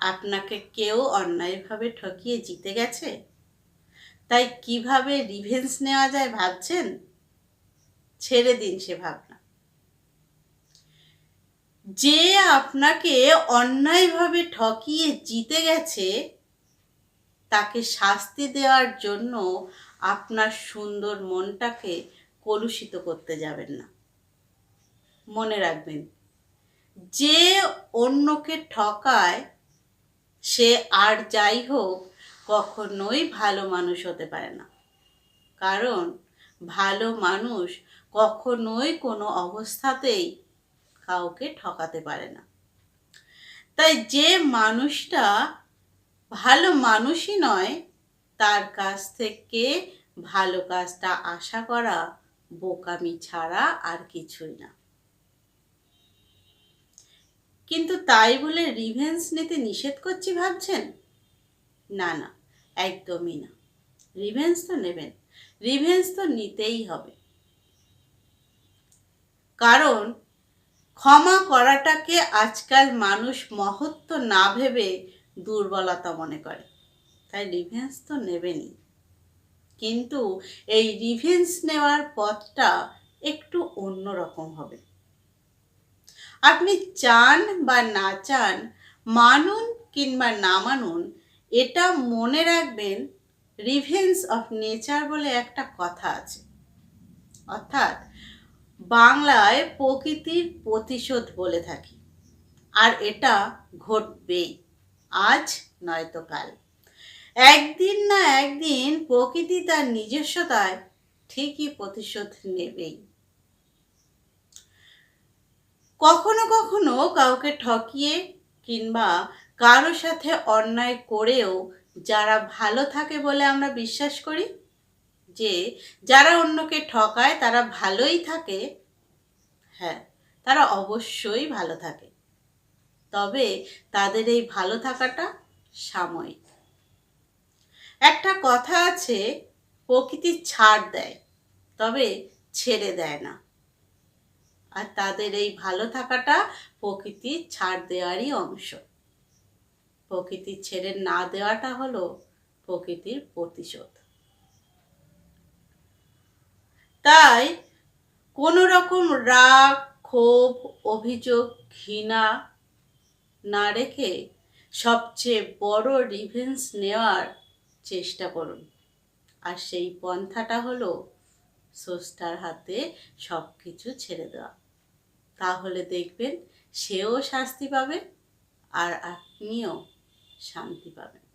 আপনাকে কেউ অন্যায়ভাবে ঠকিয়ে জিতে গেছে? তাই কীভাবে রিভেন্স নেওয়া যায় ভাবছেন? ছেড়ে দিন সে ভাবনা। যে আপনাকে অন্যায়ভাবে ঠকিয়ে জিতে গেছে, তাকে শাস্তি দেওয়ার জন্য আপনার সুন্দর মনটাকে কলুষিত করতে যাবেন না। মনে রাখবেন, যে অন্যকে ঠকায় সে আর যাই হোক, কখনোই ভালো মানুষ হতে পারে না। কারণ ভালো মানুষ কখনোই কোনো অবস্থাতেই কাউকে ঠকাতে পারে না। তাই যে মানুষটা ভালো মানুষই নয়, তার কাছ থেকে ভালো কাজটা আশা করা বোকামি ছাড়া আর কিছুই না। কিন্তু তাই বলে রিভেন্স নিতে নিষেধ করছি ভাবছেন? না না, একদমই না। রিভেন্স তো নেবেন রিভেন্স তো নিতেই হবে। কারণ ক্ষমা করাটাকে আজকাল মানুষ মহত্ব না ভেবে দুর্বলতা মনে করে। তাই রিভেন্স তো নেবেনই। কিন্তু এই রিভেন্স নেওয়ার পথটা একটু অন্যরকম হবে। আপনি চান বা না চান, মানুন কিংবা না মানুন, এটা মনে রাখবেন রিভেন্স অফ নেচার বলে একটা কথা আছে। অর্থাৎ, বাংলায় প্রকৃতির প্রতিশোধ বলে থাকি। আর এটা ঘটবেই, আজ নয়তো কাল। একদিন না একদিন প্রকৃতি তার নিজস্বতায় ঠিকই প্রতিশোধ নেবেই। কখনো কখনো কাউকে ঠকিয়ে কিংবা কারোর সাথে অন্যায় করেও যারা ভালো থাকে বলে আমরা বিশ্বাস করি, যে যারা অন্যকে ঠকায় তারা ভালোই থাকে হ্যাঁ তারা অবশ্যই ভালো থাকে। তবে তাদের এই ভালো থাকাটা সাময়িক। একটা কথা আছে, প্রকৃতি ছাড় দেয়, তবে ছেড়ে দেয় না। আর তাদের এই ভালো থাকাটা প্রকৃতির ছাড় দেওয়ারই অংশ। প্রকৃতির ছেড়ে না দেওয়াটা হলো প্রকৃতির প্রতিশোধ। তাই কোনো রকম রাগ, ক্ষোভ, অভিযোগ, ঘৃণা না রেখে সবচেয়ে বড় রিভেন্স নেওয়ার চেষ্টা করুন। আর সেই পন্থাটা হলো স্রষ্টার হাতে সব কিছু ছেড়ে দেওয়া। তাহলে দেখবেন সেও শাস্তি পাবে আর আপনিও শান্তি পাবেন।